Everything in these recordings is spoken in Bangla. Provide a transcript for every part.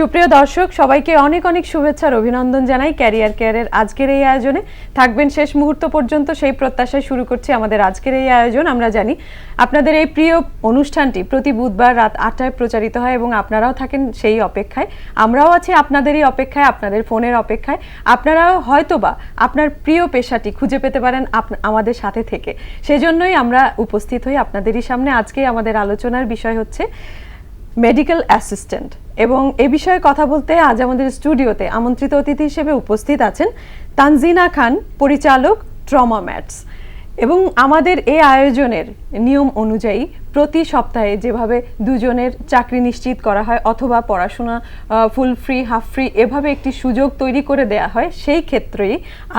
সুপ্রিয় দর্শক, সবাইকে অনেক অনেক শুভেচ্ছার অভিনন্দন জানাই ক্যারিয়ার কেয়ারের আজকের এই আয়োজনে। থাকবেন শেষ মুহূর্ত পর্যন্ত সেই প্রত্যাশায় শুরু করছি আমাদের আজকের এই আয়োজন। আমরা জানি আপনাদের এই প্রিয় অনুষ্ঠানটি প্রতি বুধবার রাত আটটায় প্রচারিত হয় এবং আপনারাও থাকেন সেই অপেক্ষায়। আমরাও আছি আপনাদেরই অপেক্ষায়, আপনাদের ফোনের অপেক্ষায়। আপনারাও হয়তোবা আপনার প্রিয় পেশাটি খুঁজে পেতে পারেন আমাদের সাথে থেকে। সেজন্যই আমরা উপস্থিত হই আপনাদেরই সামনে। আজকে আমাদের আলোচনার বিষয় হচ্ছে মেডিকেল অ্যাসিস্ট্যান্ট এবং এ বিষয়ে কথা বলতে আজ আমাদের স্টুডিওতে আমন্ত্রিত অতিথি হিসেবে উপস্থিত আছেন তানজিনা খান, পরিচালক, ট্রমা ম্যাটস। এবং আমাদের এই আয়োজনের নিয়ম অনুযায়ী প্রতি সপ্তাহে যেভাবে দুজনের চাকরি নিশ্চিত করা হয় অথবা পড়াশোনা ফুল ফ্রি হাফ ফ্রি এভাবে একটি সুযোগ তৈরি করে দেয়া হয়, সেই ক্ষেত্রেই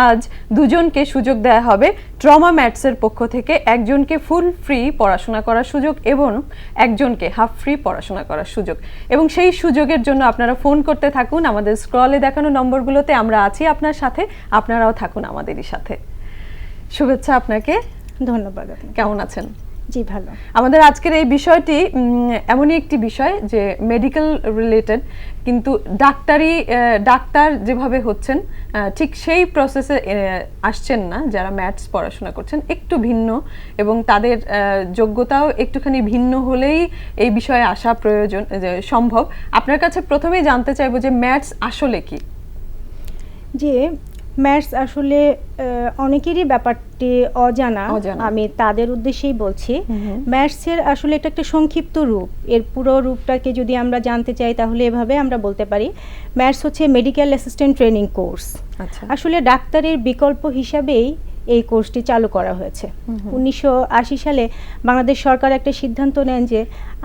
আজ দুজনকে সুযোগ দেয়া হবে ট্রমা ম্যাটসের পক্ষ থেকে একজনকে ফুল ফ্রি পড়াশোনা করার সুযোগ এবং একজনকে হাফ ফ্রি পড়াশোনা করার সুযোগ। এবং সেই সুযোগের জন্য আপনারা ফোন করতে থাকুন, আমাদের স্ক্রলে দেখানো নম্বরগুলোতে আমরা আছি আপনার সাথে, আপনারাও থাকুন আমাদেরই সাথে। শুভেচ্ছা আপনাকে। ধন্যবাদ কেমন আছেন? জি ভালো। আমাদের আজকের এই বিষয়টি এমনই একটি বিষয় যে মেডিকেল রিলেটেড কিন্তু ডাক্তারি ডাক্তার যেভাবে হচ্ছেন ঠিক সেই প্রসেসে আসছেন না যারা ম্যাথস পড়াশোনা করছেন একটু ভিন্ন এবং তাদের যোগ্যতাও একটুখানি ভিন্ন হলেই এই বিষয়ে আসা প্রয়োজন সম্ভব। আপনার কাছে প্রথমেই জানতে চাইব যে ম্যাথস আসলে কি? যে ম্যাথস আসলে অনেকেরই ব্যাপারটি অজানা। আমি তাদের উদ্দেশ্যেই বলছি। ম্যাথসের আসলে এটা একটা সংক্ষিপ্ত রূপ। এর পুরো রূপটাকে যদি আমরা জানতে চাই তাহলে এভাবে আমরা বলতে পারি। ম্যাথস হচ্ছে মেডিকেল অ্যাসিস্ট্যান্ট ট্রেনিং কোর্স আচ্ছা। আসলে ডাক্তারের বিকল্প হিসাবেই এই কোর্সটি চালু করা হয়েছে। উনিশশো আশি সালে বাংলাদেশ সরকার একটা সিদ্ধান্ত নেন যে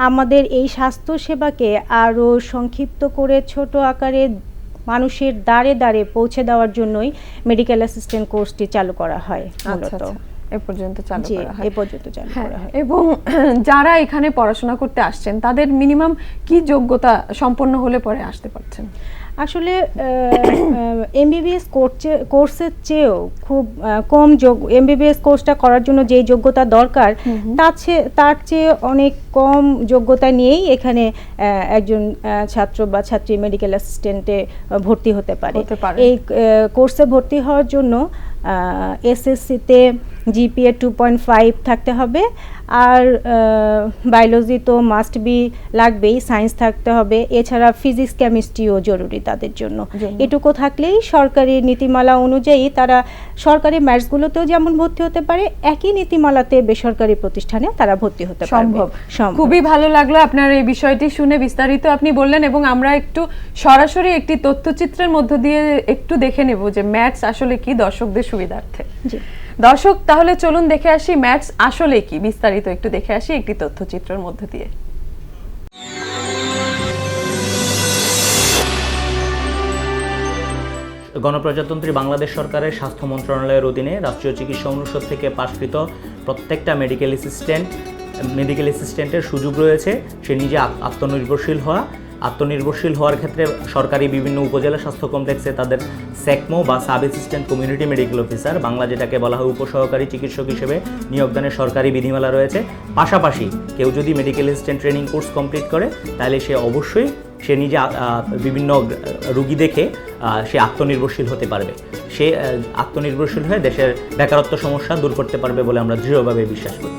আমাদের এই স্বাস্থ্য সেবাকে আরও সংক্ষিপ্ত করে ছোট আকারে মানুষের দ্বারে দ্বারে পৌঁছে দেওয়ার জন্যই মেডিকেল অ্যাসিস্ট্যান্ট কোর্সটি চালু করা হয় আচ্ছা মূলত। আচ্ছা। এ পর্যন্ত চালু করা হয়। এ পর্যন্ত চালু হ্যাঁ, করা হয়। এবং যারা এখানে পড়াশোনা করতে আসছেন তাদের মিনিমাম কি যোগ্যতা সম্পন্ন হলে পরে আসতে পারছেন? আসলে এমবিবিএস কোর্সের চেয়েও খুব কম যোগ এমবিবিএস কোর্সটা করার জন্য যে যোগ্যতা দরকার তার চেয়ে তার চেয়ে অনেক কম যোগ্যতা নিয়েই এখানে একজন ছাত্র বা ছাত্রী মেডিকেল অ্যাসিস্ট্যান্টে ভর্তি হতে পারে। এই কোর্সে ভর্তি হওয়ার জন্য এসএসসিতে জিপিএ টু পয়েন্ট ফাইভ থাকতে হবে আর বায়োলজি তো মাস্ট বি লাগবেই সায়েন্স থাকতে হবে। এছাড়া ফিজিক্স কেমিস্ট্রিও জরুরি তাদের জন্য। এটুকু থাকলেই সরকারি নীতিমালা অনুযায়ী তারা সরকারি ম্যাথসগুলোতেও যেমন ভর্তি হতে পারে একই নীতিমালাতে বেসরকারি প্রতিষ্ঠানে তারা ভর্তি হতে সম্ভব। খুবই ভালো লাগল আপনার এই বিষয়টি শুনে। বিস্তারিত আপনি বললেন এবং আমরা একটু সরাসরি একটি তথ্যচিত্রের মধ্য দিয়ে একটু দেখে নেব যে ম্যাথস আসলে কি দর্শকদের সুবিধার্থে। দর্শক তাহলে চলুন দেখে আসি ম্যাথস আসলে কি। বিস্তারিত একটু দেখে আসি একটি তথ্যচিত্রের মধ্য দিয়ে। গণপ্রজাতন্ত্রী বাংলাদেশ সরকারের স্বাস্থ্য মন্ত্রণালয়ের অধীনে রাষ্ট্রীয় চিকিৎসা অনুষদ থেকে পাশকৃত প্রত্যেকটা মেডিকেল অ্যাসিস্ট্যান্ট মেডিকেল অ্যাসিস্ট্যান্টের সুযোগ রয়েছে। সে নিজে আত্মনির্ভরশীল হওয়া। আত্মনির্ভরশীল হওয়ার ক্ষেত্রে সরকারি বিভিন্ন উপজেলা স্বাস্থ্য কমপ্লেক্সে তাদের সেকমো বা sub assistant community medical officer, Bangla যেটাকে বলা হয় উপসহকারী চিকিৎসক হিসেবে নিয়োগদানের সরকারি বিধিমালা রয়েছে। পাশাপাশি কেউ যদি medical assistant training course complete করে, তাহলে সে অবশ্যই সে নিজে বিভিন্ন রুগী দেখে সে আত্মনির্ভরশীল হতে পারবে। সে আত্মনির্ভরশীল হয়ে দেশের বেকারত্ব সমস্যা দূর করতে পারবে বলে আমরা দৃঢ়ভাবে বিশ্বাস করি।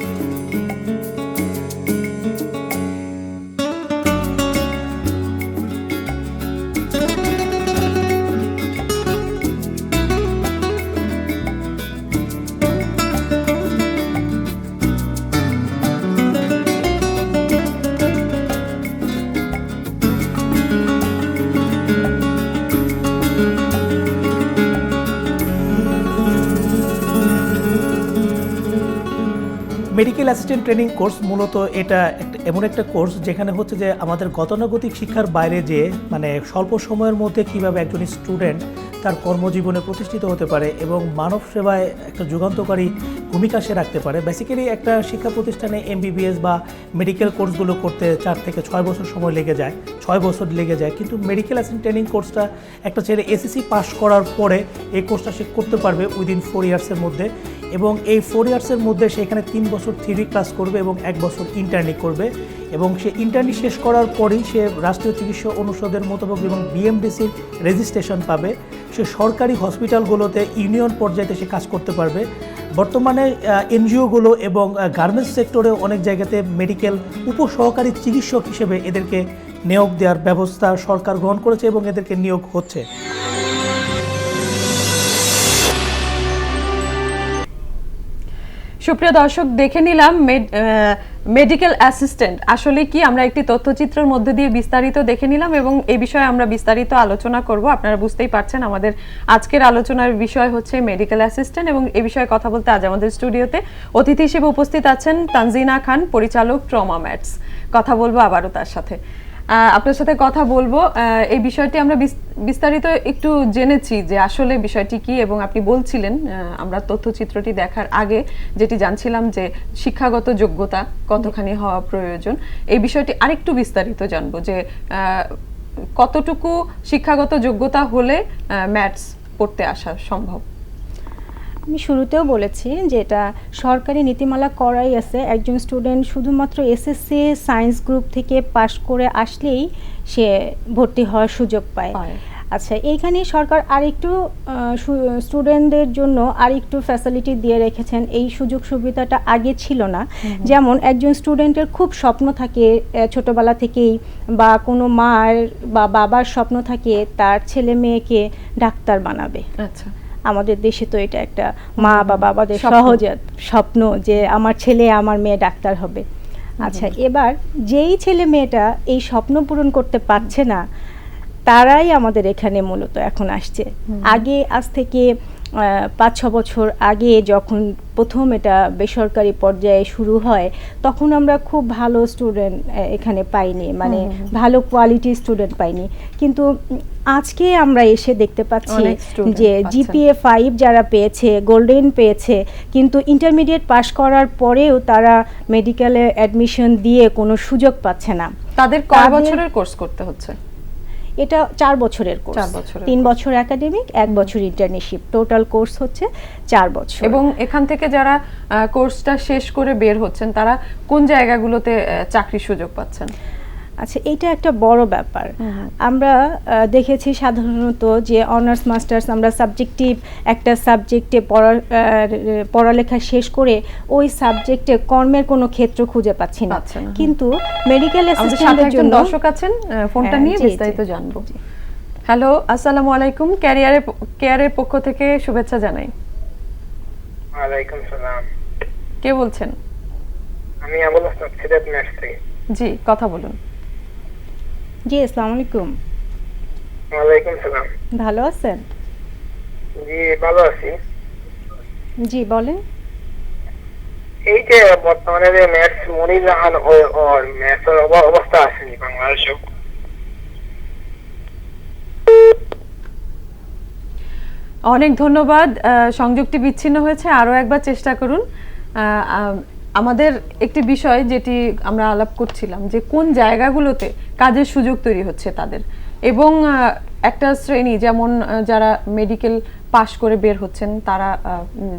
মেডিকেল অ্যাসিস্ট্যান্ট ট্রেনিং কোর্স মূলত এটা এমন একটা কোর্স যেখানে হচ্ছে যে আমাদের গতানুগতিক শিক্ষার বাইরে যে মানে স্বল্প সময়ের মধ্যে কীভাবে একজন স্টুডেন্ট তার কর্মজীবনে প্রতিষ্ঠিত হতে পারে এবং মানব সেবায় একটা যুগান্তকারী ভূমিকা সে রাখতে পারে। বেসিক্যালি একটা শিক্ষা প্রতিষ্ঠানে এমবিবিএস বা মেডিকেল কোর্সগুলো করতে চার থেকে ছয় বছর সময় লেগে যায়, ছয় বছর লেগে যায়। কিন্তু মেডিকেল অ্যাসিস্ট্যান্ট ট্রেনিং কোর্সটা একটা ছেলে এসএসসি পাস করার পরে এই কোর্সটা সে করতে পারবে উইদিন ফোর ইয়ার্সের মধ্যে এবং এই ফোর ইয়ার্সের মধ্যে সে এখানে তিন বছর থিওরি ক্লাস করবে এবং এক বছর ইন্টার্নি করবে। এবং সে ইন্টার্নি শেষ করার পরেই সে রাষ্ট্রীয় চিকিৎসা অনুষদের মোতাবেক এবং বিএমডিসির রেজিস্ট্রেশন পাবে। সে সরকারি হসপিটালগুলোতে ইউনিয়ন পর্যায়ে সে কাজ করতে পারবে। বর্তমানে এনজিওগুলো এবং গার্মেন্টস সেক্টরে অনেক জায়গাতে মেডিকেল উপসহকারী চিকিৎসক হিসেবে এদেরকে নিয়োগ দেওয়ার ব্যবস্থা সরকার গ্রহণ করেছে এবং এদেরকে নিয়োগ হচ্ছে। সুপ্রিয় দর্শক, দেখে নিলাম মেডিকেল অ্যাসিস্ট্যান্ট আসলে কি? আমরা একটি তথ্যচিত্রের মধ্যে দিয়ে বিস্তারিত দেখে নিলাম এবং এই বিষয়ে আমরা বিস্তারিত আলোচনা করব। আপনারা বুঝতেই পারছেন আমাদের আজকের আলোচনার বিষয় হচ্ছে মেডিকেল অ্যাসিস্ট্যান্ট এবং এ বিষয়ে কথা বলতে আজ আমাদের স্টুডিওতে অতিথি হিসেবে উপস্থিত আছেন তানজিনা খান, পরিচালক ট্রমা ম্যাটস। কথা বলব আবারও তার সাথে। আপনার সাথে কথা বলব। এই বিষয়টি আমরা বিস্তারিত একটু জেনেছি যে আসলে বিষয়টি কি এবং আপনি বলছিলেন আমরা তথ্যচিত্রটি দেখার আগে যেটি জানছিলাম যে শিক্ষাগত যোগ্যতা কতখানি হওয়া প্রয়োজন। এই বিষয়টি আরেকটু বিস্তারিত জানব যে কতটুকু শিক্ষাগত যোগ্যতা হলে ম্যাথস পড়তে আসা সম্ভব? আমি শুরুতেও বলেছি যে এটা সরকারি নীতিমালা করাই আছে। একজন স্টুডেন্ট শুধুমাত্র এসএসসি সায়েন্স গ্রুপ থেকে পাশ করে আসলেই সে ভর্তি হওয়ার সুযোগ পায়। আচ্ছা এইখানে সরকার আরেকটু স্টুডেন্টদের জন্য আরেকটু ফ্যাসিলিটি দিয়ে রেখেছেন। এই সুযোগ সুবিধাটা আগে ছিল না। যেমন একজন স্টুডেন্টের খুব স্বপ্ন থাকে ছোটবেলা থেকেই বা কোনো মার বা বাবার স্বপ্ন থাকে তার ছেলে মেয়েকে ডাক্তার বানাবে। আচ্ছা। আমাদের দেশে তো এটা একটা মা বা বাবাদের স্বপ্ন। সহজ স্বপ্ন যে আমার ছেলে আমার মেয়ে ডাক্তার হবে। আচ্ছা এবার যেই ছেলে মেয়েটা এই স্বপ্ন পূরণ করতে পারছে না তারাই আমাদের এখানে মূলত এখন আসছে। আগে আজ থেকে পাঁচ ছ বছর আগে যখন প্রথম এটা বেসরকারি পর্যায়ে শুরু হয় তখন আমরা খুব ভালো স্টুডেন্ট এখানে পাইনি। মানে ভালো কোয়ালিটি স্টুডেন্ট পাইনি। কিন্তু আজকে আমরা এসে দেখতে পাচ্ছি যে জিপিএ ফাইভ যারা পেয়েছে গোল্ডেন পেয়েছে কিন্তু ইন্টারমিডিয়েট পাশ করার পরেও তারা মেডিকেলে অ্যাডমিশন দিয়ে কোনো সুযোগ পাচ্ছে না। তাদের কয় বছরের কোর্স করতে হচ্ছে? এটা চার বছরের কোর্স তিন বছর একাডেমিক এক বছর ইন্টার্নশিপ টোটাল কোর্স হচ্ছে চার বছর। এবং এখান থেকে যারা কোর্সটা শেষ করে বের হচ্ছেন তারা কোন জায়গাগুলোতে চাকরির সুযোগ পাচ্ছেন? আচ্ছা এটা একটা বড় ব্যাপার। আমরা দেখেছি সাধারণত যে অনার্স মাস্টার্স আমরা সাবজেক্টিভ একটা সাবজেক্টে পড়া পড়ালেখা শেষ করে ওই সাবজেক্টে কর্মের কোনো ক্ষেত্র খুঁজে পাচ্ছি না। হুম। কিন্তু মেডিকেল অ্যাসিস্ট্যান্টের জন্য দর্শক আছেন ফোনটা হ্যাঁ, নিয়ে। বিস্তারিত জানব। হ্যালো আসসালামু আলাইকুম ক্যারিয়ারের কেয়ারের পক্ষ থেকে শুভেচ্ছা জানাই। ওয়ালাইকুম সালাম। কে বলছেন? আমি আবুল হাসান ম্যাচ থেকে জি কথা বলুন। জি আসসালামু আলাইকুম। ওয়ালাইকুম সালাম। ভালো আছেন? জি ভালো আছি। জি বলেন। এই যে বর্তমানে যে ম্যাচ মনির রাহান ও- ওর ম্যাচের অব- অবস্থা আসেনি বাংলাদেশে অনেক ধন্যবাদ আহ, সংযোগটি বিচ্ছিন্ন হয়েছে আরও একবার চেষ্টা করুন। আমাদের একটি বিষয় যেটি আমরা আলাপ করছিলাম, যে কোন জায়গাগুলোতে কাজের সুযোগ তৈরি হচ্ছে তাদের। এবং একটা শ্রেণি যেমন যারা মেডিকেল পাশ করে বের হচ্ছেন তারা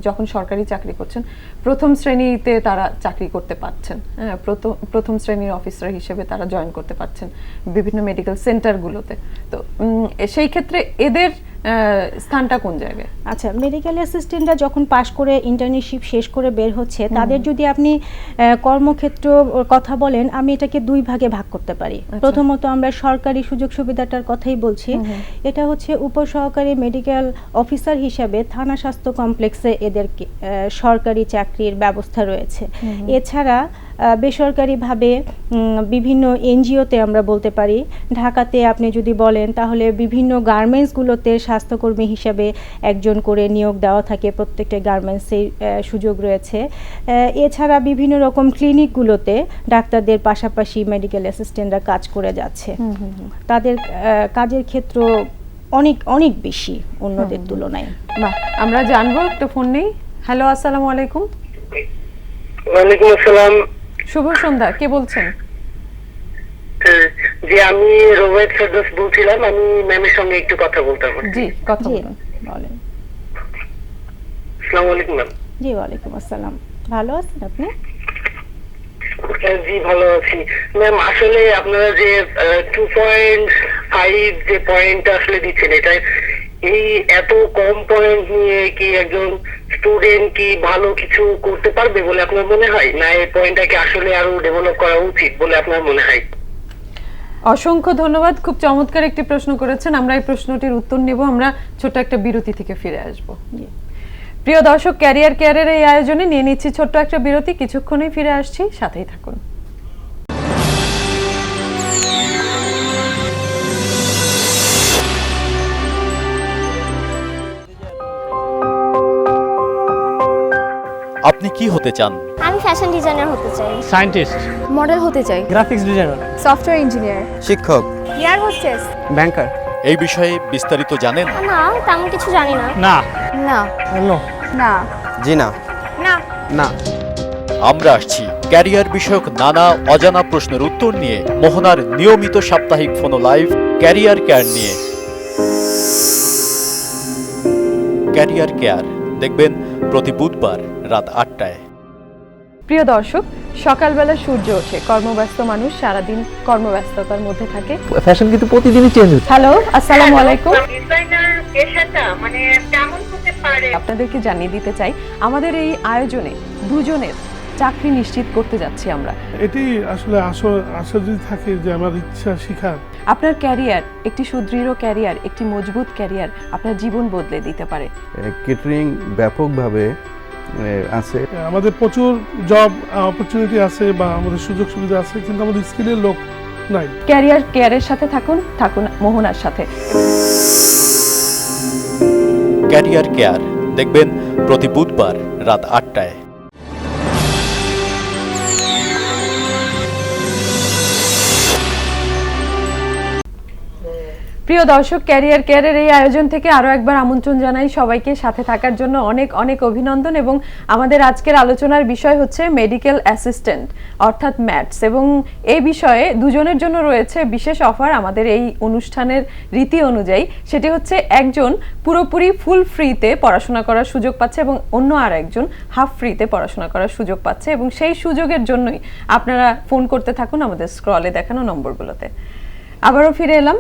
যখন সরকারি চাকরি করছেন প্রথম শ্রেণীতে তারা চাকরি করতে পারছেন। হ্যাঁ প্রথম প্রথম শ্রেণির অফিসার হিসেবে তারা জয়েন করতে পারছেন বিভিন্ন মেডিকেল সেন্টারগুলোতে তো সেই ক্ষেত্রে এদের স্থানটা কোন জায়গায়? আচ্ছা মেডিকেল অ্যাসিস্ট্যান্টরা যখন পাশ করে ইন্টার্নশিপ শেষ করে বের হচ্ছে তাদের যদি আপনি কর্মক্ষেত্র কথা বলেন আমি এটাকে দুই ভাগে ভাগ করতে পারি। প্রথমত আমরা সরকারি সুযোগ সুবিধাটার কথাই বলছি। এটা হচ্ছে উপসহকারী মেডিকেল অফিসার হিসাবে থানা স্বাস্থ্য কমপ্লেক্সে এদেরকে আহ, সরকারি চাকরির ব্যবস্থা রয়েছে। এছাড়া বেসরকারিভাবে বিভিন্ন এনজিওতে আমরা বলতে পারি ঢাকাতে আপনি যদি বলেন তাহলে বিভিন্ন গার্মেন্টসগুলোতে স্বাস্থ্যকর্মী হিসাবে একজন করে নিয়োগ দেওয়া থাকে প্রত্যেকটা গার্মেন্টসের সুযোগ রয়েছে। এছাড়া বিভিন্ন রকম ক্লিনিকগুলোতে ডাক্তারদের পাশাপাশি মেডিকেল অ্যাসিস্ট্যান্টরা কাজ করে যাচ্ছে। তাদের কাজের ক্ষেত্র অনেক অনেক বেশি অন্যদের তুলনায়। বাহ আমরা জানব একটা ফোন নেই। হ্যালো আসসালামু আলাইকুম। ওয়ালাইকুম আসসালাম। শুভ সন্ধ্যা কে বলছেন? জি আমি ফেরদৌস বলছিলাম আমি ম্যামের সঙ্গে একটু কথা বলতাম জি কথা বলুন। বলেন। আসসালামু আলাইকুম ম্যাম। জি ওয়ালাইকুম আসসালাম। ভালো আছেন আপনি? জি, ভালো আছি। ম্যাম আসলে আপনারা যে টু পয়েন্ট ফাইভ যে আসলে দিচ্ছেন এই এত কম পয়েন্ট নিয়ে কি একজন স্টুডেন্ট কি ভালো কিছু করতে পারবে বলে আপনার মনে হয়? না, এই পয়েন্টটাকে আসলে আরও ডেভেলপ করা উচিত বলে আপনার মনে হয়? অসংখ্য ধন্যবাদ। খুব চমৎকার একটি প্রশ্ন করেছেন। আমরা এই প্রশ্নটির উত্তর নেব। আমরা ছোট একটা বিরতি থেকে ফিরে আসব। প্রিয় দর্শক ক্যারিয়ার কেয়ারের এই আয়োজনে নিয়ে নিচ্ছি ছোট্ট একটা বিরতি। কিছুক্ষণেই ফিরে আসছি সাথেই থাকুন। আপনি কি হতে চান? আমি ফ্যাশন ডিজাইনার হতে চাই। সায়েন্টিস্ট মডেল হতে চাই। গ্রাফিক্স ডিজাইনার সফটওয়্যার ইঞ্জিনিয়ার শিক্ষক। এয়ার হোস্টেস ব্যাংকার এই বিষয়ে বিস্তারিত জানেন? না তেমন কিছু জানি না। না। না। নো। জি না। না। না। আমরা আসছি ক্যারিয়ার বিষয়ক নানা অজানা প্রশ্নের উত্তর নিয়ে মোহনার নিয়মিত সাপ্তাহিক ফোনো লাইভ ক্যারিয়ার কেয়ার নিয়ে। ক্যারিয়ার কেয়ার দেখবেন প্রতি বুধবার রাত আটটায়। প্রিয় দর্শক সকালবেলা সূর্য ওঠে। কর্মব্যস্ত মানুষ সারাদিন কর্মব্যস্ততার মধ্যে থাকে। ফ্যাশন কিন্তু প্রতিদিনই চেঞ্জ হচ্ছে। হ্যালো আসসালামু আলাইকুম। ডিজাইনার পেশাটা মানে কেমন হতে পারে? আপনাদেরকে জানিয়ে দিতে চাই আমাদের এই আয়োজনে দুজনের চাকরি নিশ্চিত করতে যাচ্ছি আমরা। এটি আসলে আশা যদি থাকে যে আমার ইচ্ছা শিখার। আপনার ক্যারিয়ার একটি সুদৃঢ় ক্যারিয়ার একটি মজবুত ক্যারিয়ার আপনার জীবন বদলে দিতে পারে। কেটারিং ব্যাপকভাবে আছে। আমাদের প্রচুর জব অপরচুনিটি আছে বা আমাদের সুযোগ সুবিধা আছে কিন্তু আমাদের স্কিলের লোক নাই। ক্যারিয়ার কেয়ারের সাথে থাকুন থাকুন মোহনার সাথে। ক্যারিয়ার কেয়ার দেখবেন প্রতি বুধবার রাত আটটায়। প্রিয় দর্শক, ক্যারিয়ার কেয়ারের এই আয়োজন থেকে আরও একবার আমন্ত্রণ জানাই সবাইকে। সাথে থাকার জন্য অনেক অনেক অভিনন্দন এবং আমাদের আজকের আলোচনার বিষয় হচ্ছে মেডিকেল অ্যাসিস্ট্যান্ট অর্থাৎ ম্যাটস এবং এই বিষয়ে দুজনের জন্য রয়েছে বিশেষ অফার আমাদের এই অনুষ্ঠানের রীতি অনুযায়ী। সেটি হচ্ছে একজন পুরোপুরি ফুল ফ্রিতে পড়াশোনা করার সুযোগ পাচ্ছে এবং অন্য আর একজন হাফ ফ্রিতে পড়াশোনা করার সুযোগ পাচ্ছে এবং সেই সুযোগের জন্যই আপনারা ফোন করতে থাকুন আমাদের স্ক্রলে দেখানো নম্বরগুলোতে। আবারও ফিরে এলাম।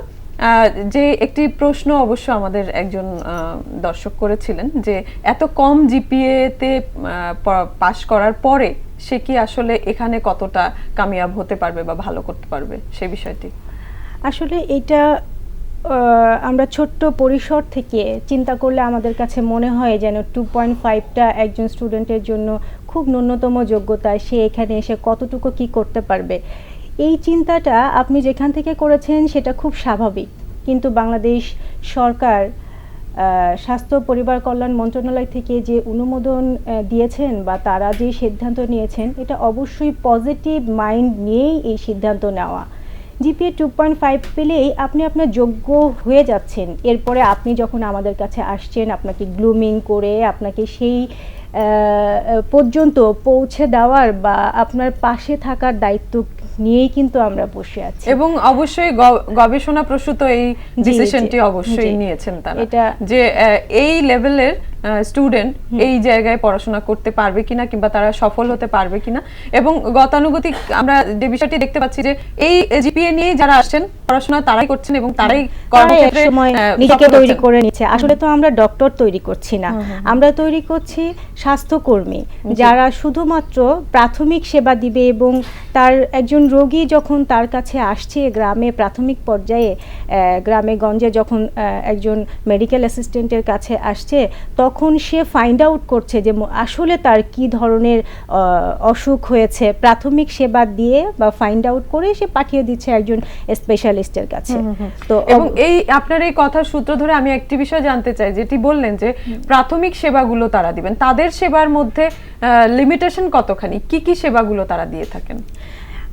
যে একটি প্রশ্ন অবশ্য আমাদের একজন দর্শক করেছিলেন যে এত কম জিপিএ তে পাশ করার পরে সে কি আসলে এখানে কতটা কামিয়াব হতে পারবে বা ভালো করতে পারবে সে বিষয়টি? আসলে এটা আমরা ছোট্ট পরিসর থেকে চিন্তা করলে আমাদের কাছে মনে হয় যেন টু পয়েন্ট ফাইভটা একজন স্টুডেন্টের জন্য খুব ন্যূনতম যোগ্যতা সে এখানে এসে কতটুকু কি করতে পারবে। এই চিন্তাটা আপনি যেখান থেকে করেছেন সেটা খুব স্বাভাবিক। কিন্তু বাংলাদেশ সরকার স্বাস্থ্য পরিবার কল্যাণ মন্ত্রণালয় থেকে যে অনুমোদন দিয়েছেন বা তারা যে সিদ্ধান্ত নিয়েছেন, এটা অবশ্যই পজিটিভ মাইন্ড নিয়েই এই সিদ্ধান্ত নেওয়া। জিপিএ টু পয়েন্ট ফাইভ পেলেই আপনি আপনার যোগ্য হয়ে যাচ্ছেন। এরপরে আপনি যখন আমাদের কাছে আসছেন, আপনাকে গ্লুমিং করে আপনাকে সেই পর্যন্ত পৌঁছে দেওয়ার বা আপনার পাশে থাকার দায়িত্ব নিয়েই কিন্তু আমরা বসে আছি। এবং অবশ্যই গবেষণা প্রসূত এই ডিসিশনটি অবশ্যই নিয়েছেন তারা। এটা- যে এই লেভেলের স্টুডেন্ট এই জায়গায় পড়াশোনা করতে পারবে কিনা কিংবা তারা সফল হতে পারবে কিনা। এবং গতানুগতিক আমরা যে বিষয়টি দেখতে পাচ্ছি যে এই জিপিএ নিয়ে যারা আসছেন পড়াশোনা তারাই করছেন এবং তারাই কর্মক্ষেত্রে নিজেকে তৈরি করে নিচ্ছে। আসলে তো আমরা ডক্টর তৈরি করছি না। আমরা তৈরি করছি স্বাস্থ্যকর্মী যারা শুধুমাত্র প্রাথমিক সেবা দিবে এবং তার একজন রোগী যখন তার কাছে আসছে গ্রামে প্রাথমিক পর্যায়ে গ্রামে গঞ্জে যখন একজন মেডিকেল অ্যাসিস্ট্যান্টের কাছে আসছে তখন সে ফাইন্ড আউট করছে যে আসলে তার কি ধরনের অসুখ হয়েছে। প্রাথমিক সেবা দিয়ে বা ফাইন্ড আউট করে সে পাঠিয়ে দিচ্ছে একজন স্পেশালিস্টের কাছে। তো এবং এই আপনার এই কথার সূত্র ধরে আমি একটি বিষয় জানতে চাই যেটি বললেন যে প্রাথমিক সেবাগুলো তারা দিবেন। তাদের সেবার মধ্যে লিমিটেশন কতখানি? কি কি সেবাগুলো তারা দিয়ে থাকেন?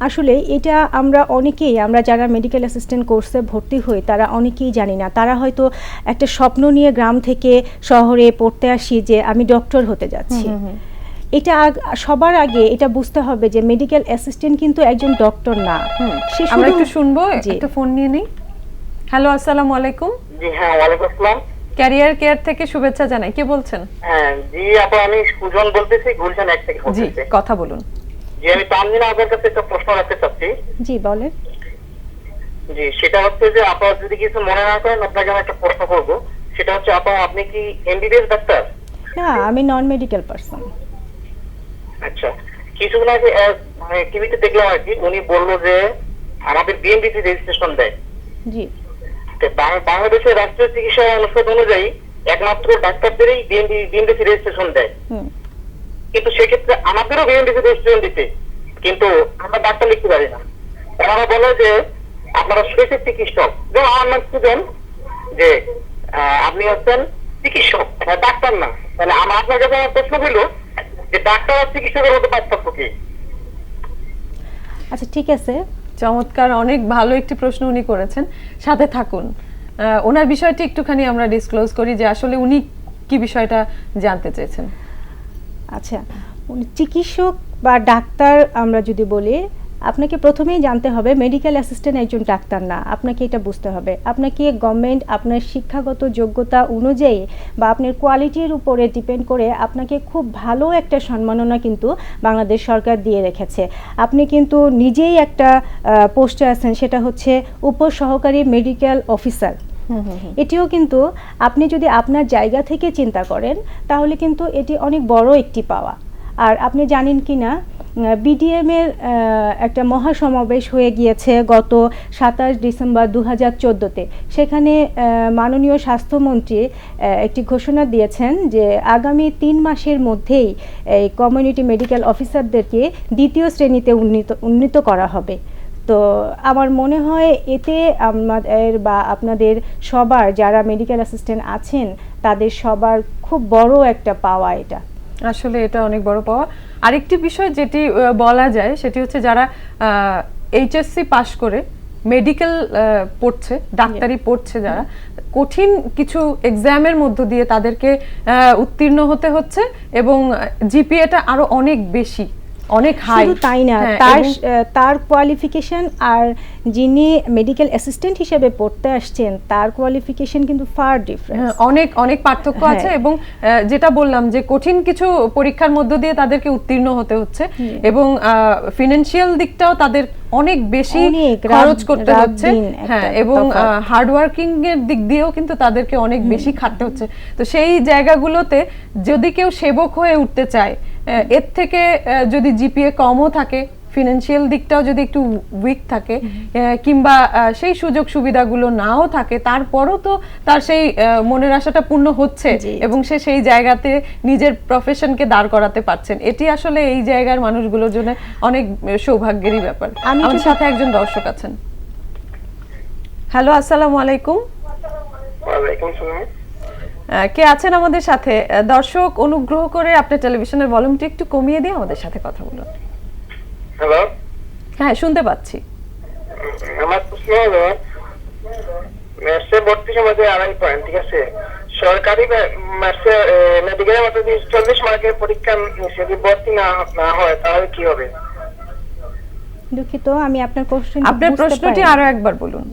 আসলে এটা আমরা অনেকেই আমরা যারা মেডিকেল অ্যাসিস্ট্যান্ট কোর্সে ভর্তি হই তারা অনেকেই জানি না। তারা হয়তো একটা স্বপ্ন নিয়ে গ্রাম থেকে শহরে পড়তে আসি যে আমি ডক্টর হতে যাচ্ছি। এটা সবার আগে এটা বুঝতে হবে যে মেডিকেল অ্যাসিস্ট্যান্ট কিন্তু একজন ডক্টর না। সে আমরা একটু শুনব। একটা ফোন নিয়ে নেই। হ্যালো আসসালামু আলাইকুম। জি হ্যাঁ ওয়ালাইকুম আসসালাম। ক্যারিয়ার কেয়ার থেকে শুভেচ্ছা জানাই কে বলছেন? হ্যাঁ জি আপা আমি সুজন বলতেছি গুলশান এক থেকে জি কথা বলুন। জি আমি তানজিনা আপনার কাছে একটা প্রশ্ন রাখতে চাচ্ছি। জি বলেন। জি সেটা হচ্ছে যে আপা যদি কিছু মনে না করেন আপনাকে আমি একটা প্রশ্ন করব। সেটা হচ্ছে আপা আপনি কি এমবিবিএস ডাক্তার? না আমি নন মেডিকেল পারসন আচ্ছা কিছুদিন আগে মানে টিভিতে দেখলাম আর কি উনি বলল যে আমাদের বিএনপিসি রেজিস্ট্রেশন দেয়। জি। বাংলাদেশের রাষ্ট্রীয় চিকিৎসা অনুষদ অনুযায়ী একমাত্র ডাক্তারদেরই বিএনপিসি রেজিস্ট্রেশন দেয়। কিন্তু সেক্ষেত্রে আমাদেরও বিএনপিসি রেজিস্ট্রেশন দিতে। কিন্তু আমরা ডাক্তার লিখতে পারি না। ওনারা বলে যে আপনারা স্পেসিফিক চিকিৎসক। যেমন আমার নাম সুজন যে আপনি হচ্ছেন চিকিৎসক হ্যাঁ, ডাক্তার না। তাহলে আমার আপনার কাছে আমার প্রশ্ন হইল যে ডাক্তার আর চিকিৎসকের মধ্যে পার্থক্য কি? আচ্ছা ঠিক আছে। চমৎকার অনেক ভালো একটি প্রশ্ন উনি করেছেন। সাথে থাকুন। ওনার বিষয়টি একটুখানি আমরা ডিসক্লোজ করি যে আসলে উনি কি বিষয়টা জানতে চেয়েছেন। আচ্ছা চিকিৎসক বা ডাক্তার আমরা যদি বলি, আপনাকে প্রথমেই জানতে হবে মেডিকেল অ্যাসিস্ট্যান্ট একজন ডাক্তার না, আপনাকে এটা বুঝতে হবে। আপনাকে গভর্নমেন্ট আপনার শিক্ষাগত যোগ্যতা অনুযায়ী বা আপনার কোয়ালিটির উপরে ডিপেন্ড করে আপনাকে খুব ভালো একটা সম্মাননা কিন্তু বাংলাদেশ সরকার দিয়ে রেখেছে। আপনি কিন্তু নিজেই একটা পোস্টে আছেন, সেটা হচ্ছে উপসহকারী মেডিকেল অফিসার এটিও কিন্তু আপনি যদি আপনার জায়গা থেকে চিন্তা করেন, তাহলে কিন্তু এটি অনেক বড় একটি পাওয়া। আর আপনি জানেন কি না বিডিএম এর একটা মহাসমাবেশ হয়ে গিয়েছে গত সাতাশ ডিসেম্বর দু হাজার চোদ্দোতে। সেখানে মাননীয় স্বাস্থ্যমন্ত্রী একটি ঘোষণা দিয়েছেন যে আগামী তিন মাসের মধ্যেই এই কমিউনিটি মেডিকেল অফিসারদেরকে দ্বিতীয় শ্রেণীতে উন্নীত উন্নীত করা হবে। তো আমার মনে হয় এতে আমাদের বা আপনাদের সবার যারা মেডিকেল অ্যাসিস্ট্যান্ট আছেন, তাদের সবার খুব বড় একটা পাওয়া এটা। আসলে এটা অনেক বড় পাওয়া। আরেকটি বিষয় যেটি বলা যায়, সেটি হচ্ছে যারা এইচএসসি পাশ করে মেডিকেল পড়ছে, ডাক্তারি পড়ছে যারা, কঠিন কিছু এক্সামের মধ্য দিয়ে তাদেরকে উত্তীর্ণ হতে হচ্ছে এবং জিপিএটা আরও অনেক বেশি। অনেক হাই শুধু তাই না তার তার কোয়ালিফিকেশন আর যিনি মেডিকেল অ্যাসিস্ট্যান্ট হিসেবে পড়তে আসছেন তার কোয়ালিফিকেশন কিন্তু ফার ডিফারেন্স হ্যাঁ, অনেক অনেক পার্থক্য হ্যাঁ। আছে এবং যেটা বললাম যে কঠিন কিছু পরীক্ষার মধ্য দিয়ে তাদেরকে উত্তীর্ণ হতে হচ্ছে এবং ফিনান্সিয়াল দিকটাও তাদের অনেক বেশি খরচ করতে হচ্ছে। হ্যাঁ এবং। হার্ড ওয়ার্কিং এর দিক দিয়েও কিন্তু তাদেরকে অনেক বেশি খাটতে হচ্ছে। তো সেই জায়গাগুলোতে যদি কেউ সেবক হয়ে উঠতে চায় এর থেকে আহ, যদি জিপিএ কমও থাকে ফিনান্সিয়াল দিকটাও যদি একটু উইক থাকে আহ, কিংবা আহ, সেই সুযোগ সুবিধাগুলো নাও থাকে তারপরও তো তার সেই আহ, মনের আশাটা পূর্ণ হচ্ছে এবং সে সেই জায়গাতে নিজের প্রফেশনকে দাঁড় করাতে পারছেন। এটি আসলে এই জায়গার মানুষগুলোর জন্য অনেক সৌভাগ্যেরই ব্যাপার। আমি আমার সাথে একজন দর্শক আছেন। হ্যালো আসসালামু আলাইকুম। ওয়ালাইকুম সালাম আহ, কে আছেন আমাদের সাথে? দর্শক অনুগ্রহ করে আপনার টেলিভিশনের ভলিউমটি একটু কমিয়ে দিয়ে আমাদের সাথে কথা বলুন। হ্যালো? হ্যাঁ শুনতে পাচ্ছি। আমার প্রশ্ন হলো ভর্তি সময় যে আড়াই পয়েন্ট ঠিক আছে? সরকারি ম্যাথসে মেডিকেলের মতো যদি চল্লিশ মার্কের পরীক্ষা যদি ভর্তি না না হয় তাহলে কি হবে? দুঃখিত আমি আপনার কোশ্চেন আপনার প্রশ্নটি আরও একবার বলুন।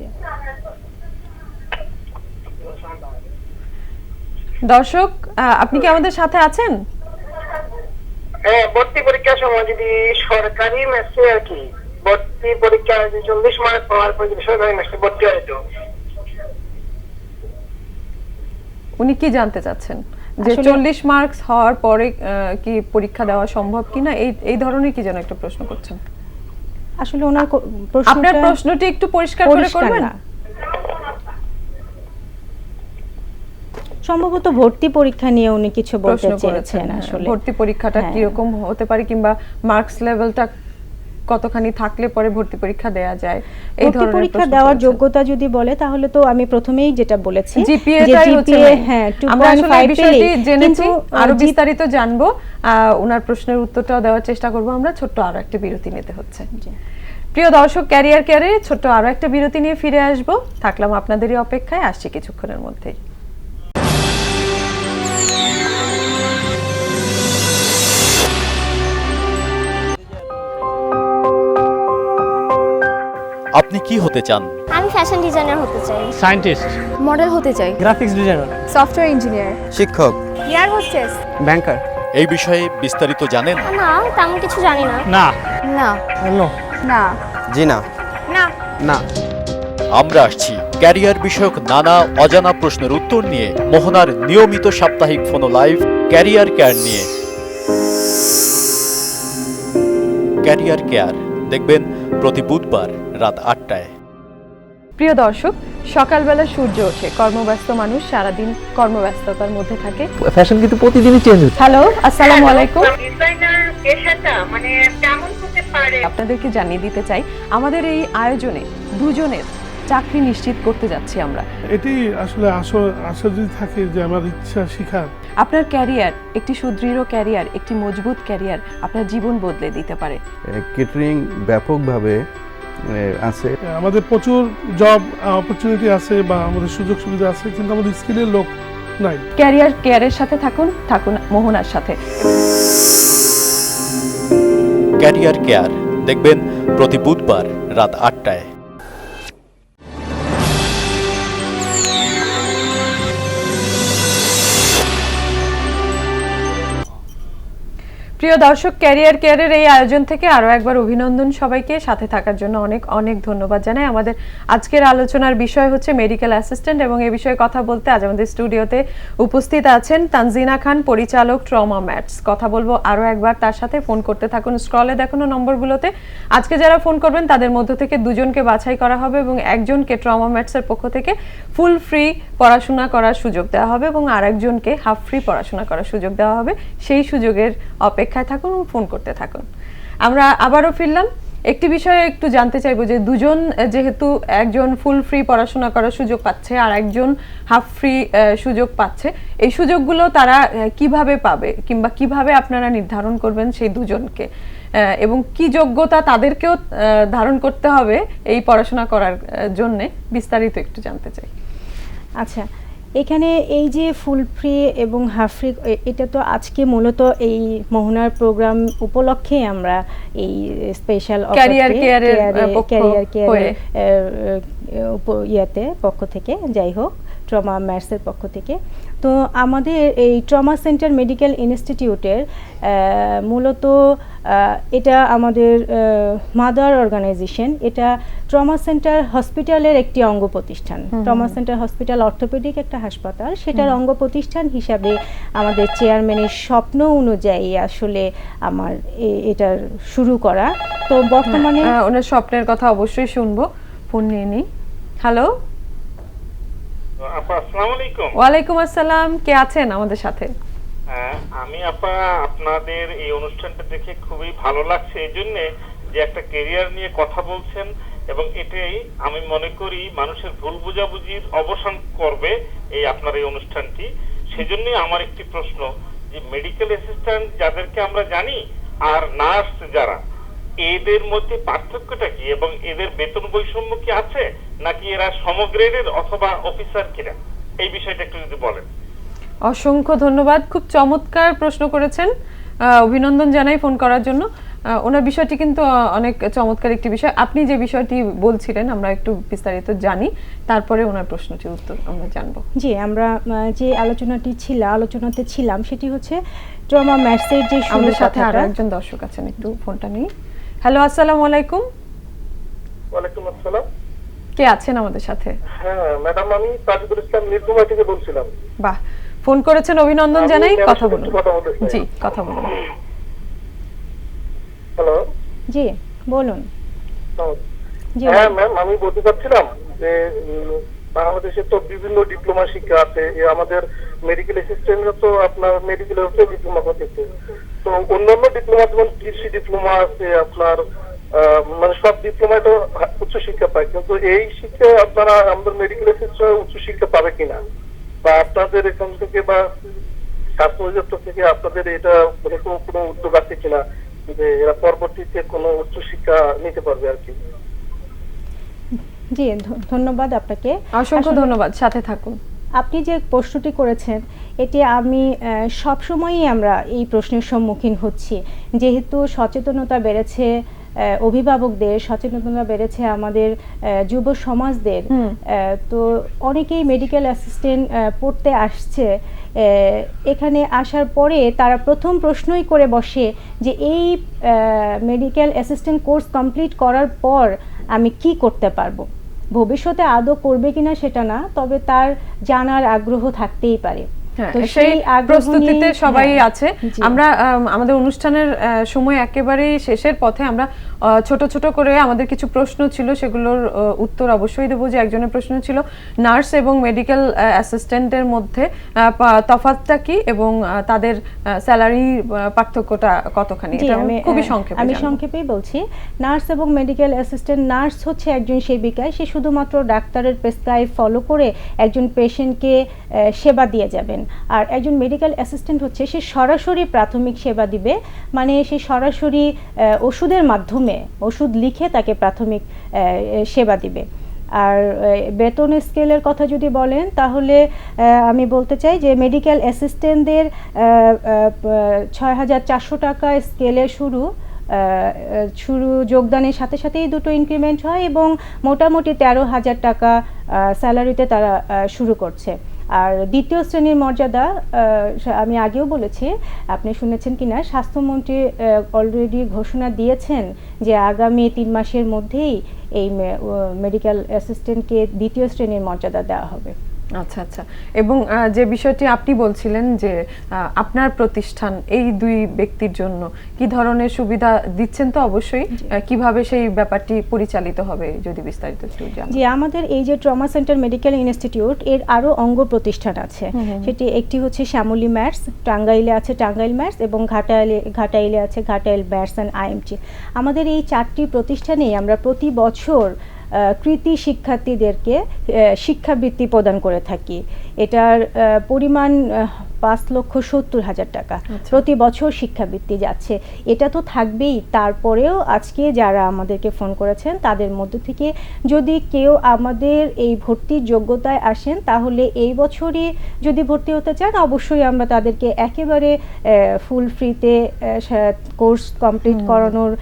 দর্শক আপনি কি আমাদের সাথে আছেন? হ্যাঁ ভর্তি পরীক্ষার সময় যদি সরকারি ম্যাথসে আর কি ভর্তি পরীক্ষা যদি চল্লিশ মার্ক পাওয়ার পর যদি সরকারি ম্যাথসে ভর্তি হয় তো? উনি কি জানতে চাচ্ছেন? যে চল্লিশ মার্কস হওয়ার পরে আহ, কি পরীক্ষা দেওয়া সম্ভব কিনা? এই এই ধরনের কি যেন একটা প্রশ্ন করছেন। আসলে ওনার আপনার প্রশ্নটা প্রশ্নটি একটু পরিষ্কার করে করবেন? না। সম্ভবত ভর্তি পরীক্ষা নিয়ে উনি কিছু বলতে চেয়েছেন হ্যাঁ। আসলে। ভর্তি পরীক্ষাটা হ্যাঁ। কীরকম হতে পারে কিংবা মার্কস লেভেলটা কতখানি থাকলে পরে ভর্তি পরীক্ষা দেয়া যায় এই ভর্তি ধরনের পরীক্ষা দেওয়ার যোগ্যতা যদি বলে তাহলে তো আমি প্রথমেই যেটা বলেছি জিপিএ হ্যাঁ আমরা 2.5 বিষয়টি জেনেছি আরও বিস্তারিত জানব। ওনার প্রশ্নের উত্তরটাও দেওয়ার চেষ্টা করব আমরা ছোট্ট আরও একটা বিরতি নিতে হচ্ছে। প্রিয় দর্শক ক্যারিয়ার ক্যারে ছোট্ট আরও একটা বিরতি নিয়ে ফিরে আসব। থাকলাম আপনাদেরই অপেক্ষায় আসছি কিছুক্ষণের মধ্যেই। আপনি কি হতে চান? আমি ফ্যাশন ডিজাইনার হতে চাই। সায়েন্টিস্ট মডেল হতে চাই। গ্রাফিক্স ডিজাইনার সফটওয়্যার ইঞ্জিনিয়ার শিক্ষক। এয়ার হোস্টেস ব্যাংকার এই বিষয়ে বিস্তারিত জানেন? না তেমন কিছু জানি না। না। না। নো। না। জি না। না। না। আমরা আসছি ক্যারিয়ার বিষয়ক নানা অজানা প্রশ্নের উত্তর নিয়ে মোহনার নিয়মিত সাপ্তাহিক ফোনো লাইভ ক্যারিয়ার কেয়ার নিয়ে। Career care. দেখবেন প্রতি বুধবার রাত আটটায়। প্রিয় দর্শক সকালবেলা সূর্য ওঠে। কর্মব্যস্ত মানুষ সারাদিন কর্মব্যস্ততার মধ্যে থাকে। ফ্যাশন কিন্তু প্রতিদিনই চেঞ্জ হচ্ছে। হ্যালো আসসালামু আলাইকুম। ডিজাইনার পেশাটা মানে কেমন হতে পারে? আপনাদেরকে জানিয়ে দিতে চাই আমাদের এই আয়োজনে দুজনের চাকরি নিশ্চিত করতে যাচ্ছি আমরা। এটি আসলে আশা আশা যদি থাকে যে আমার ইচ্ছা শিখার। আপনার ক্যারিয়ার একটি সুদৃঢ় ক্যারিয়ার একটি মজবুত ক্যারিয়ার আপনার জীবন বদলে দিতে পারে। কেটারিং ব্যাপকভাবে আছে। আমাদের প্রচুর জব অপরচুনিটি আছে বা আমাদের সুযোগ সুবিধা আছে কিন্তু আমাদের স্কিলের লোক নাই। ক্যারিয়ার কেয়ারের সাথে থাকুন থাকুন মোহনার সাথে। ক্যারিয়ার কেয়ার দেখবেন প্রতি বুধবার রাত আটটায়। প্রিয় দর্শক, ক্যারিয়ার কেয়ারের এই আয়োজন থেকে আরও একবার অভিনন্দন সবাইকে। সাথে থাকার জন্য অনেক অনেক ধন্যবাদ জানাই। আমাদের আজকের আলোচনার বিষয় হচ্ছে মেডিকেল অ্যাসিস্ট্যান্ট এবং এ বিষয়ে কথা বলতে আজ আমাদের স্টুডিওতে উপস্থিত আছেন তানজিনা খান, পরিচালক ট্রমা ম্যাটস। কথা বলব আরও একবার তার সাথে। ফোন করতে থাকুন স্ক্রলে দেখানো নম্বরগুলোতে। আজকে যারা ফোন করবেন, তাদের মধ্য থেকে দুজনকে বাছাই করা হবে এবং একজনকে ট্রমা ম্যাটসের পক্ষ থেকে ফুল ফ্রি পড়াশোনা করার সুযোগ দেওয়া হবে এবং আরেকজনকে হাফ ফ্রি পড়াশোনা করার সুযোগ দেওয়া হবে। সেই সুযোগের অপেক্ষায় থাকুন ফোন করতে থাকুন। আমরা আবারও ফিরলাম। একটি বিষয়ে একটু জানতে চাইব যে দুজন যেহেতু একজন ফুল ফ্রি পড়াশোনা করার সুযোগ পাচ্ছে আর একজন হাফ ফ্রি সুযোগ পাচ্ছে, এই সুযোগগুলো তারা কীভাবে পাবে কিংবা কীভাবে আপনারা নির্ধারণ করবেন সেই দুজনকে? এবং কি যোগ্যতা তাদেরকেও ধারণ করতে হবে এই পড়াশোনা করার জন্যে? বিস্তারিত একটু জানতে চাই। আচ্ছা এখানে এই যে ফুল ফ্রি এবং হাফ ফ্রি এটা তো আজকে মূলত এই মোহনার প্রোগ্রাম উপলক্ষে আমরা এই স্পেশাল ক্যারিয়ার কেয়ারের ক্যারিয়ার কেয়ারের ইয়াতে পক্ষ থেকে যাই হোক। ট্রমা ম্যাটসের পক্ষ থেকে। তো আমাদের এই ট্রমা সেন্টার মেডিকেল ইনস্টিটিউটের মূলত এটা আমাদের মাদার অর্গানাইজেশন। এটা ট্রমা সেন্টার হসপিটালের একটি অঙ্গ প্রতিষ্ঠান। ট্রমা সেন্টার হসপিটাল অর্থোপেডিক একটা হাসপাতাল। সেটার অঙ্গ প্রতিষ্ঠান হিসাবে আমাদের চেয়ারম্যানের স্বপ্ন অনুযায়ী আসলে আমার এটার শুরু করা। তো বর্তমানে ওনার স্বপ্নের কথা অবশ্যই শুনব। ফোন নিয়ে নিই। হ্যালো আপা আসসালামু আলাইকুম ওয়ালাইকুম আসসালাম কে আছেন আমাদের সাথে? হ্যাঁ, আমি আপা আপনাদের এই অনুষ্ঠানটা দেখে খুবই ভালো লাগছে এই জন্য যে একটা কেরিয়ার নিয়ে কথা বলছেন এবং এটাই আমি মনে করি মানুষের ভুল বোঝাবুঝির অবসান করবে এই আপনার এই অনুষ্ঠানটি। সেজন্যই আমার একটি প্রশ্ন যে মেডিকেল অ্যাসিস্ট্যান্ট যাদেরকে আমরা জানি আর নার্স যারা এদের মধ্যে পার্থক্যটা কি? এবং এদের বেতন বৈষম্য কি আছে? নাকি এরা সমগ্রেডের অথবা অফিসার কিনা? এই বিষয়টা একটু যদি বলেন। অসংখ্য ধন্যবাদ। খুব চমৎকার প্রশ্ন করেছেন। অভিনন্দন জানাই ফোন করার জন্য। ওনার বিষয়টি কিন্তু অনেক চমৎকার একটি বিষয়। আপনি যে বিষয়টি বলছিলেন আমরা একটু বিস্তারিত জানি। তারপরে ওনার প্রশ্নটির উত্তর আমরা জানব। জি আমরা আহ, যে আলোচনাটি ছিল আলোচনাতে ছিলাম সেটি হচ্ছে ট্রমা ম্যাটসের যে আমাদের সাথে আরও একজন দর্শক আছেন একটু ফোনটা নিই হ্যালো আসসালামু আলাইকুম। ওয়ালাইকুম আসসালাম। কে আছেন আমাদের সাথে? হ্যাঁ ম্যাডাম আমি তাজুদুল ইসলাম নীলকুমার থেকে বলছিলাম। বাহ ফোন করেছেন অভিনন্দন জানাই কথা বলুন। জি কথা বলুন। হ্যালো। জি বলুন। জি হ্যাঁ ম্যাম আমি বলতে চাচ্ছিলাম যে বাংলাদেশে তো বিভিন্ন ডিপ্লোমা শিক্ষা আছে আমাদের মেডিকেল অ্যাসিস্ট্যান্টরা তো আপনার মেডিকেলের উপরে ডিপ্লোমা করতেছে। তো অন্যান্য ডিপ্লোমা যেমন কৃষি ডিপ্লোমা আছে আপনার মানে সব ডিপ্লোমায় তো উচ্চ শিক্ষা পায়। কিন্তু এই শিক্ষা আপনারা আমাদের মেডিকেল অ্যাসিস্ট্যান্ট উচ্চ শিক্ষা পাবে কিনা? বা আপনাদের এখান থেকে বা স্বাস্থ্য অধিদপ্তর থেকে আপনাদের এটা মানে কোনো কোনো উদ্যোগ আছে কিনা? যে এরা পরবর্তীতে কোনো উচ্চ শিক্ষা নিতে পারবে আর কি। জি ধন্যবাদ আপনাকে। অসংখ্য ধন্যবাদ। সাথে থাকুন। আপনি যে প্রশ্নটি করেছেন এটি আমি সবসময়ই আমরা এই প্রশ্নের সম্মুখীন হচ্ছি। যেহেতু সচেতনতা বেড়েছে অভিভাবকদের সচেতনতা বেড়েছে আমাদের যুব সমাজদের তো অনেকেই মেডিকেল অ্যাসিস্ট্যান্ট পড়তে আসছে এখানে আসার পরে তারা প্রথম প্রশ্নই করে বসে যে এই মেডিকেল অ্যাসিস্ট্যান্ট কোর্স কমপ্লিট করার পর আমি কি করতে পারব? ভবিষ্যতে আদৌ করবে কিনা সেটা না তবে তার জানার আগ্রহ থাকতেই পারে। সেই আগ্রহ প্রস্তুতিতে সবাই হ্যাঁ, আছে। আমরা আমাদের অনুষ্ঠানের সময় একেবারেই শেষের পথে আমরা ছোট ছোট করে আমাদের কিছু প্রশ্ন ছিল সেগুলোর উত্তর অবশ্যই দেবো। যে একজনের প্রশ্ন ছিল নার্স এবং মেডিকেল অ্যাসিস্ট্যান্টের মধ্যে তফাৎটা কি এবং তাদের স্যালারি পার্থক্যটা কতখানি? এটা আমি খুবই সংক্ষেপে আমি সংক্ষেপেই বলছি নার্স এবং মেডিকেল অ্যাসিস্ট্যান্ট নার্স হচ্ছে একজন সেবিকা সে শুধুমাত্র ডাক্তারের প্রেসক্রাইব ফলো করে একজন পেশেন্টকে সেবা দিয়ে যাবেন। আর একজন মেডিকেল অ্যাসিস্ট্যান্ট হচ্ছে, সে সরাসরি প্রাথমিক সেবা দিবে। মানে সে সরাসরি ওষুধের মাধ্যমে ওষুধ লিখে তাকে প্রাথমিক সেবা দিবে। আর বেতন স্কেলের কথা যদি বলেন, তাহলে আমি বলতে চাই যে মেডিকেল অ্যাসিস্ট্যান্টদের ছয় হাজার চারশো টাকা স্কেলে শুরু শুরু যোগদানের সাথে সাথেই দুটো ইনক্রিমেন্ট হয় এবং মোটামুটি তেরো হাজার টাকা স্যালারিতে তারা শুরু করছে। আর দ্বিতীয় শ্রেণির মর্যাদা আমি আগেও বলেছি, আপনি শুনেছেন কিনা, স্বাস্থ্যমন্ত্রী অলরেডি ঘোষণা দিয়েছেন যে আগামী তিন মাসের মধ্যেই এই মেডিকেল অ্যাসিস্ট্যান্টকে দ্বিতীয় শ্রেণির মর্যাদা দেওয়া হবে। আচ্ছা আচ্ছা। এবং যে বিষয়টি আপনি বলছিলেন যে আপনার প্রতিষ্ঠান এই দুই ব্যক্তির জন্য কি ধরনের সুবিধা দিচ্ছেন তো অবশ্যই? কীভাবে সেই ব্যাপারটি পরিচালিত হবে যদি বিস্তারিত জি আমাদের এই যে ট্রমা সেন্টার মেডিকেল ইনস্টিটিউট এর আরও অঙ্গ প্রতিষ্ঠান আছে। সেটি একটি হচ্ছে শ্যামলী ম্যাটস টাঙ্গাইলে আছে টাঙ্গাইল ম্যাটস এবং ঘাটাইলে ঘাটাইলে আছে ঘাটাইল ম্যাটস অ্যান্ড আইএমটি আমাদের এই চারটি প্রতিষ্ঠানেই আমরা প্রতি বছর কৃতি শিক্ষার্থীদেরকে শিক্ষাবৃত্তি প্রদান করে থাকি। এটার পরিমাণ পাঁচ লক্ষ সত্তর হাজার টাকা প্রতি বছর শিক্ষাবৃত্তি যাচ্ছে। এটা তো থাকবেই। তারপরেও আজকে যারা আমাদেরকে ফোন করেছেন তাদের মধ্য থেকে যদি কেউ আমাদের এই ভর্তির যোগ্যতায় আসেন তাহলে এই বছরই যদি ভর্তি হতে চান অবশ্যই আমরা তাদেরকে একেবারে ফুল ফ্রিতে কোর্স কমপ্লিট করানোর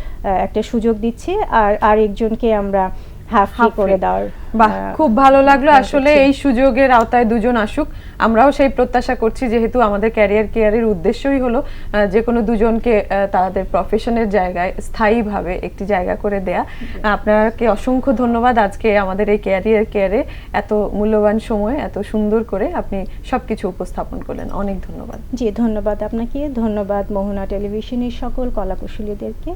একটা সুযোগ দিচ্ছি। আর আরেকজনকে আমরা হাফ Half করে free। দেওয়ার বাহ খুব ভালো লাগল। আসলে এই সুযোগের আওতায় দুজন আসুক। আমরাও সেই প্রত্যাশা করছি যেহেতু আমাদের ক্যারিয়ার কেয়ারের উদ্দেশ্যই হলো যে কোনো দুজনকে তাদের প্রফেশনের জায়গায় স্থায়ীভাবে একটি জায়গা করে দেয়া। আপনাকে অসংখ্য ধন্যবাদ আজকে আমাদের এই ক্যারিয়ার কেয়ারে এত মূল্যবান সময় এত সুন্দর করে আপনি সবকিছু উপস্থাপন করলেন। অনেক ধন্যবাদ। জি ধন্যবাদ আপনাকে। ধন্যবাদ মোহনা টেলিভিশনের সকল কলাকুশলীদেরকে।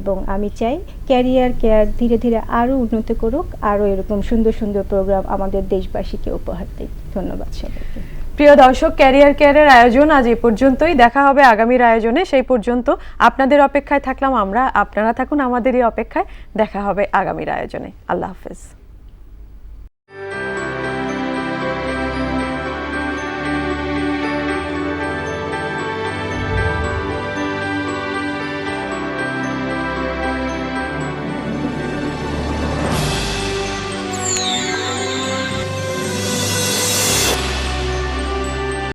এবং আমি চাই ক্যারিয়ার কেয়ার ধীরে ধীরে আরও উন্নত করুক আরও এরকম সুন্দর সুন্দর সুন্দর প্রোগ্রাম আমাদের দেশবাসীকে উপহার দিই ধন্যবাদ সবাইকে। প্রিয় দর্শক ক্যারিয়ার কেয়ারের আয়োজন আজ এ পর্যন্তই। দেখা হবে আগামীর আয়োজনে। সেই পর্যন্ত আপনাদের অপেক্ষায় থাকলাম আমরা। আপনারা থাকুন আমাদের এই অপেক্ষায়। দেখা হবে আগামীর আয়োজনে। আল্লাহ হাফেজ।